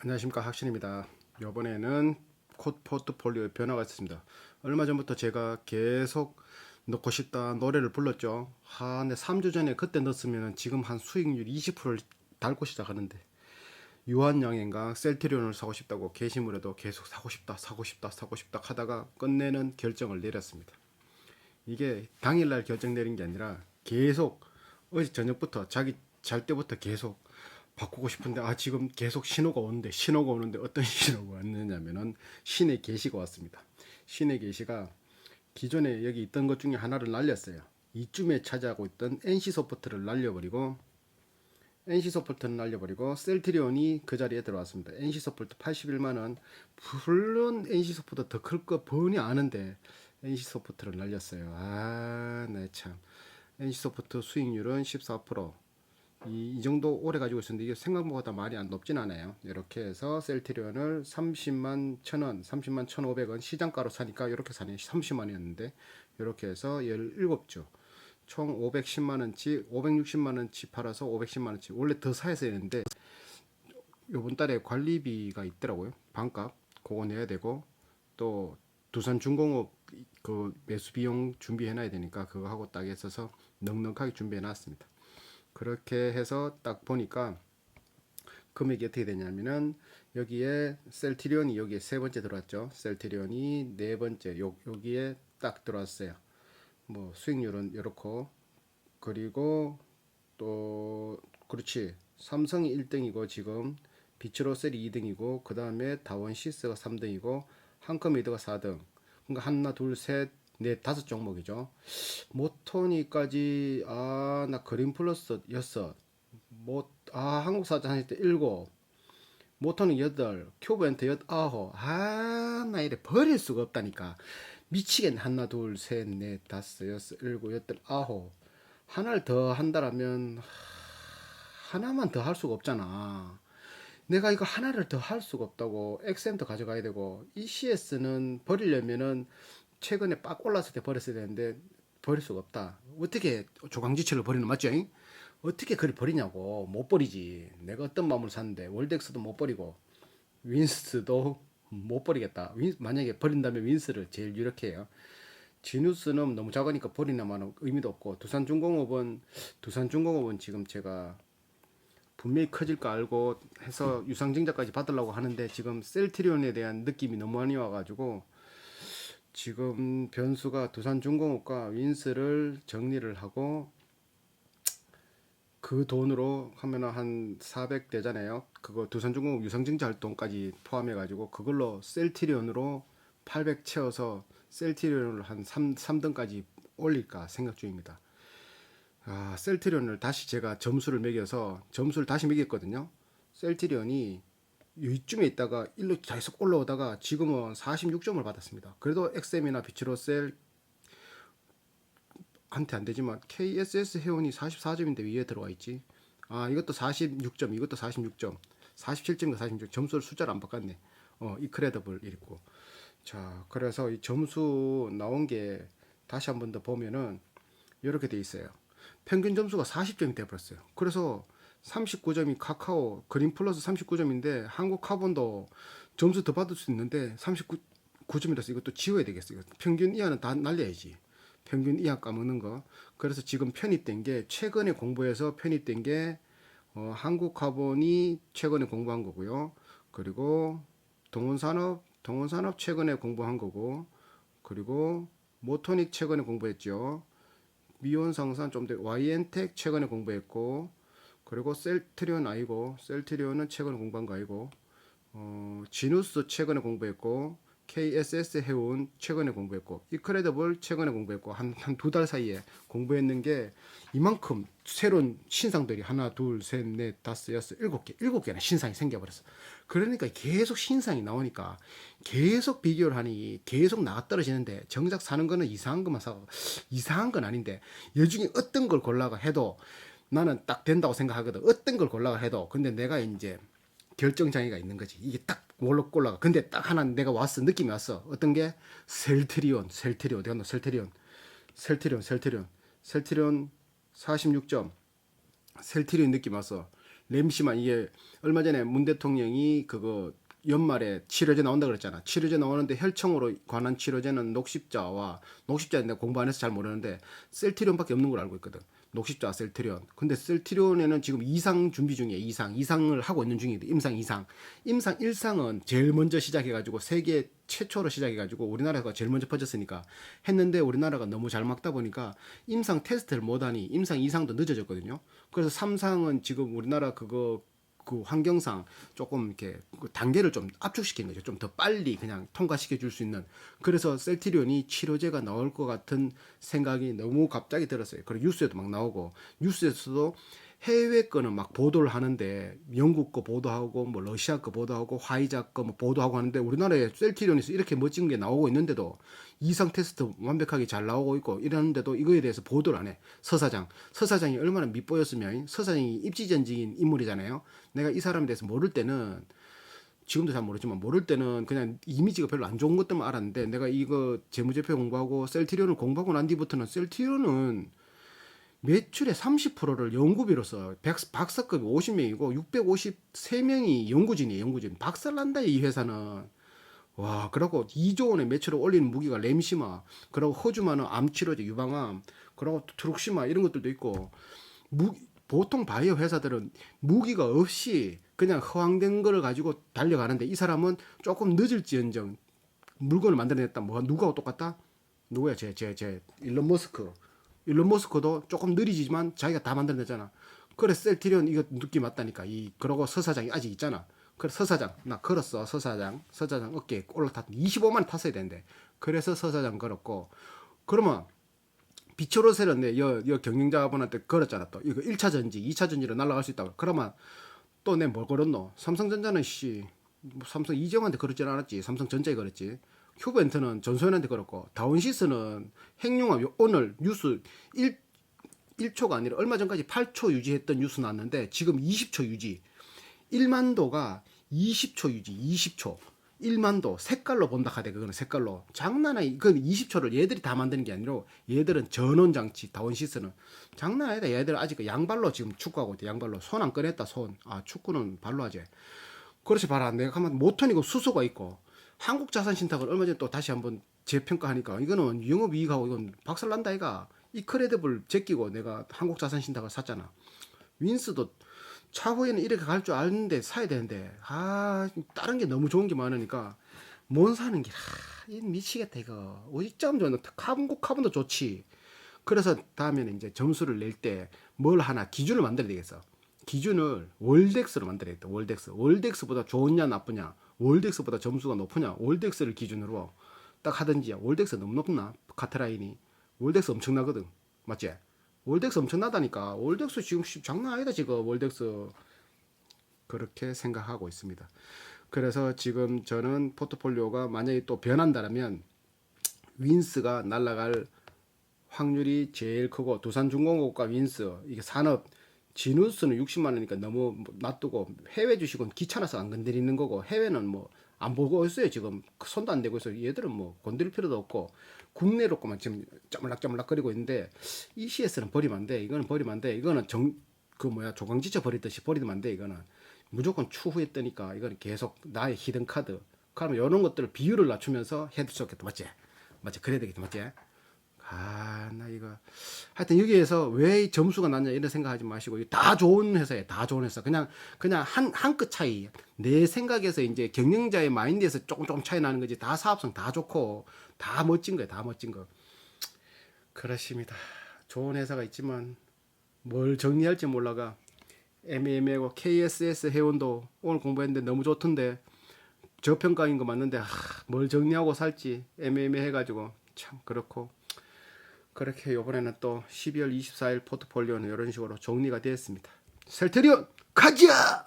안녕하십니까 학신입니다. 이번에는 콧 포트폴리오에 변화가 있습니다. 얼마 전부터 제가 계속 넣고 싶다 노래를 불렀죠. 한 3주 전에 그때 넣었으면 지금 한 수익률 20%를 달고 시작하는데 유한양인가 셀트리온을 사고 싶다고 게시물에도 계속 사고 싶다 사고 싶다 사고 싶다 하다가 끝내는 결정을 내렸습니다. 이게 당일날 결정 내린 게 아니라 계속 어제 저녁부터 자기 잘 때부터 계속 바꾸고 싶은데 아 지금 계속 신호가 오는데 신호가 오는데 어떤 신호가 왔느냐면은 신의 계시가 왔습니다. 신의 계시가 기존에 여기 있던 것 중에 하나를 날렸어요. 이쯤에 차지하고 있던 NC 소프트를 날려버리고 NC 소프트는 날려버리고 셀트리온이 그 자리에 들어왔습니다. NC 소프트 81만 원. 물론 NC 소프트 더 클거 뻔히 아는데 NC 소프트를 날렸어요. 아, 네 참. NC 소프트 수익률은 14%. 이, 이 정도 오래 가지고 있었는데 이게 생각보다 많이 안 높진 않아요. 이렇게 해서 셀트리온을 30만 1,000원, 30만 1,500원 시장가로 사니까 이렇게 사네. 30만 원이었는데 이렇게 해서 17주. 총 510만 원치, 560만 원치 팔아서 510만 원치. 원래 더 사야 되는데 요번 달에 관리비가 있더라고요. 반값 그거 내야 되고 또 두산 중공업 그 매수 비용 준비해 놔야 되니까 그거 하고 딱 했어서 넉넉하게 준비해 놨습니다. 그렇게 해서 딱 보니까 금액이 어떻게 되냐면은 여기에 셀트리온이 여기에 세 번째 들어왔죠. 셀트리온이 네 번째 요, 여기에 딱 들어왔어요. 뭐 수익률은 이렇고 그리고 또 그렇지 삼성이 1등이고 지금 비츠로셀이 2등이고 그 다음에 다원 시스가 3등이고 한컴미드가 4등 그러니까 하나 둘 셋 넷 다섯 종목이죠. 모토니까지 아 나 그린 플러스 여섯 뭐아 한국사전 할때 일곱 모토는 여덟 큐브엔트 여 아홉. 아 나 이래 버릴 수가 없다니까. 미치겠네. 하나 둘 셋 넷 다섯 여섯 일곱 여덟 아홉. 하나를 더 한다라면 하나만 더 할 수가 없잖아. 내가 이거 하나를 더 할 수가 없다고 XM도 가져가야 되고 ECS는 버리려면은 최근에 빡 올랐을 때 버렸어야 되는데 버릴 수가 없다. 어떻게 조강지철을 버리는 맞죠? 잉? 어떻게 그걸 버리냐고 못 버리지. 내가 어떤 마음을 샀는데 월덱스도 못 버리고 윈스도 못 버리겠다. 윈, 만약에 버린다면 윈스를 제일 유력해요. 지누스는 너무 작으니까 버리나마는 의미도 없고 두산중공업은 두산중공업은 지금 제가 분명히 커질 거 알고 해서 유상증자까지 받으려고 하는데 지금 셀트리온에 대한 느낌이 너무 많이 와가지고 지금 변수가 두산중공업과 윈스를 정리를 하고 그 돈으로 하면은 한 400대잖아요. 그거 두산중공업 유상증자 활동까지 포함해 가지고 그걸로 셀트리온으로 800 채워서 셀트리온을 한 3, 3등까지 올릴까 생각 중입니다. 아, 셀트리온을 다시 제가 점수를 매겨서 점수를 다시 매겼거든요. 셀트리온이 이쯤에 있다가 일로 계속 올라오다가 지금은 46점을 받았습니다. 그래도 XM이나 비치로셀 한테 안 되지만 KSS 회원이 44점인데 위에 들어와 있지. 아, 이것도 46점, 이것도 46점. 47점과 46점 점수를 숫자를 안 바꿨네. 어, 이크레더블 이랬고. 자, 그래서 이 점수 나온 게 다시 한 번 더 보면은 이렇게 돼 있어요. 평균 점수가 40점이 돼 버렸어요. 그래서 39점이 카카오 그린 플러스 39점인데 한국 카본도 점수 더 받을 수 있는데 39점이라서 이것도 지워야 되겠어요. 평균 이하는 다 날려야지. 평균 이하 까먹는 거. 그래서 지금 편입된 게 최근에 공부해서 편입된 게 어, 한국 카본이 최근에 공부한 거고요. 그리고 동원산업 동원산업 최근에 공부한 거고 그리고 모토닉 최근에 공부했죠. 미온상산 좀더 YN텍 최근에 공부했고 그리고 셀트리온 아니고 셀트리온은 최근에 공부한 거 아니고 어, 지누스 최근에 공부했고 KSS 해운 최근에 공부했고 이크레더블 최근에 공부했고 한 한 두 달 사이에 공부했는 게 이만큼 새로운 신상들이 하나 둘 셋 넷 다섯 여섯 일곱 개 일곱 개나 신상이 생겨버렸어. 그러니까 계속 신상이 나오니까 계속 비교를 하니 계속 나가 떨어지는데 정작 사는 거는 이상한 것만 사고 이상한 건 아닌데 여중에 어떤 걸 골라가 해도 나는 딱 된다고 생각하거든. 어떤 걸 골라가 해도 근데 내가 이제 결정 장애가 있는 거지. 이게 딱 뭘로 골라가. 근데 딱 하나 내가 왔어. 느낌이 왔어. 어떤 게 셀트리온, 셀트리온. 어디 갔노? 셀트리온. 셀트리온, 셀트리온. 셀트리온 46점. 셀트리온 느낌 왔어. 램시만 이게 얼마 전에 문 대통령이 그거 연말에 치료제 나온다 그랬잖아. 치료제 나오는데 혈청으로 관한 치료제는 녹십자와 녹십자인데 공부 안 해서 잘 모르는데 셀트리온밖에 없는 걸 알고 있거든. 녹십자 셀트리온. 근데 셀트리온에는 지금 이상 준비 중이에요. 이상. 이상을 하고 있는 중이데 임상 이상. 임상 1상은 제일 먼저 시작해 가지고 세계 최초로 시작해 가지고 우리나라가 제일 먼저 퍼졌으니까 했는데 우리나라가 너무 잘 막다 보니까 임상 테스트를 못 하니 임상 2상도 늦어졌거든요. 그래서 3상은 지금 우리나라 그거 그 환경상 조금 이렇게 그 단계를 좀 압축시키는 거죠. 좀 더 빨리 그냥 통과시켜 줄 수 있는. 그래서 셀티리온이 치료제가 나올 것 같은 생각이 너무 갑자기 들었어요. 그리고 뉴스에도 막 나오고 뉴스에서도 해외 거는 막 보도를 하는데 영국 거 보도하고 뭐 러시아 거 보도하고 화이자 거 뭐 보도하고 하는데 우리나라에 셀티리온에서 이렇게 멋진 게 나오고 있는데도 이상 테스트 완벽하게 잘 나오고 있고 이러는데도 이거에 대해서 보도를 안 해. 서사장. 서사장이 얼마나 밑보였으면 서사장이 입지전직인 인물이잖아요. 내가 이 사람에 대해서 모를 때는 지금도 잘 모르지만 모를 때는 그냥 이미지가 별로 안 좋은 것들만 알았는데 내가 이거 재무제표 공부하고 셀티리온을 공부하고 난 뒤부터는 셀티리온은 매출의 30%를 연구비로 써. 백- 박사급이 50명이고 653명이 연구진이에요. 연구진. 박살난다 이 회사는. 와, 그러고 2조 원의 매출을 올리는 무기가 램시마, 그리고 호주마는 암치료제 유방암, 그리고 트룩시마 이런 것들도 있고 무, 보통 바이오 회사들은 무기가 없이 그냥 허황된 거를 가지고 달려가는데 이 사람은 조금 늦을지언정 물건을 만들어냈다. 뭐 누구하고 똑같다? 누구야? 제 제 제 일론 머스크. 일론 머스크도 조금 느리지만 자기가 다 만들어냈잖아. 그래 셀티리온 이거 느낌 맞다니까. 이 그러고 서사장이 아직 있잖아. 그래 서사장. 나 걸었어 서사장. 서사장 어깨에 올라탔 25만 탔어야 되는데. 그래서 서사장 걸었고. 그러면 비초로셀은 내 여, 여 경영자분한테 걸었잖아 또. 이거 1차 전지 2차 전지로 날아갈 수 있다고. 그러면 또 내 뭘 걸었노? 삼성전자는 씨뭐 삼성 이정한테 걸었지 않았지. 삼성전자에 걸었지 휴벤트는 전소연한테 걸었고 다운시스는 핵융합 요- 오늘 뉴스 1 1초가 아니라 얼마 전까지 8초 유지했던 뉴스 나왔는데 지금 20초 유지. 1만도가 20초 유지 20초. 1만도 색깔로 본다 하대 그거는 색깔로. 장난 아니 그건 20초를 얘들이 다 만드는 게 아니라 얘들은 전원 장치 다원시스는. 장난 아니다. 얘들 아직 그 양발로 지금 축구하고 있대. 양발로. 손 안 꺼냈다 손 아 축구는 발로 하지. 그렇지 봐라. 내가 가만 모턴이고 수소가 있고 한국 자산 신탁을 얼마 전에 또 다시 한번 재평가하니까 이거는 영업 이익하고 이건 박살 난다 이가 이 크레디블 제끼고 내가 한국 자산 신탁을 샀잖아. 윈스도 차후에는 이렇게 갈 줄 아는데 사야 되는데 아 다른 게 너무 좋은 게 많으니까 못 사는 게 아, 이 미치겠다 이거. 어디점 좋나 카본고 카본도 좋지. 그래서 다음에는 이제 점수를 낼 때 뭘 하나 기준을 만들어야 되겠어. 기준을 월덱스로 만들어야 겠다 월덱스. 월덱스보다 좋으냐 나쁘냐 월덱스보다 점수가 높으냐? 월덱스를 기준으로 딱 하든지 월덱스 너무 높나? 카트라인이? 월덱스 엄청나거든. 맞지? 월덱스 엄청나다니까. 월덱스 지금 씨, 장난 아니다 지금 월덱스. 그렇게 생각하고 있습니다. 그래서 지금 저는 포트폴리오가 만약에 또 변한다면 윈스가 날아갈 확률이 제일 크고 두산중공업과 윈스 이게 산업 진우스는 60만 원이니까 너무 뭐 놔두고 해외 주식은 귀찮아서 안 건드리는 거고 해외는 뭐 안 보고 있어요. 지금 손도 안 대고 있어요. 얘들은 뭐 건드릴 필요도 없고 국내로 거만 지금 짜물락짜물락 거리고 있는데 ECS는 버리면 안 돼. 이거는 버리면 안 돼. 이거는 정 그 뭐야 조강지처 버리듯이 버리면 안 돼. 이거는 무조건 추후에 뜨니까. 이거는 계속 나의 히든 카드. 그러면 이런 것들을 비율을 낮추면서 해도 좋겠다. 맞지? 맞지? 그래야 되겠다. 맞지 아, 나 이거. 하여튼 여기에서 왜이 점수가 낮냐 이런 생각하지 마시고 다 좋은 회사에 다 좋은 회사. 그냥 그냥 한 한 끗 차이. 내 생각에서 이제 경영자의 마인드에서 조금 조금 차이 나는 거지. 다 사업성 다 좋고 다 멋진 거야. 다 멋진 거. 그렇습니다. 좋은 회사가 있지만 뭘 정리할지 몰라가 애매애매하고 KSS 회원도 오늘 공부했는데 너무 좋던데 저평가인 거 맞는데 아, 뭘 정리하고 살지 애매애매 해가지고 참 그렇고 그렇게 이번에는 또 12월 24일 포트폴리오는 이런 식으로 정리가 되었습니다. 셀트리온 가자!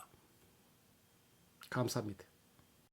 감사합니다.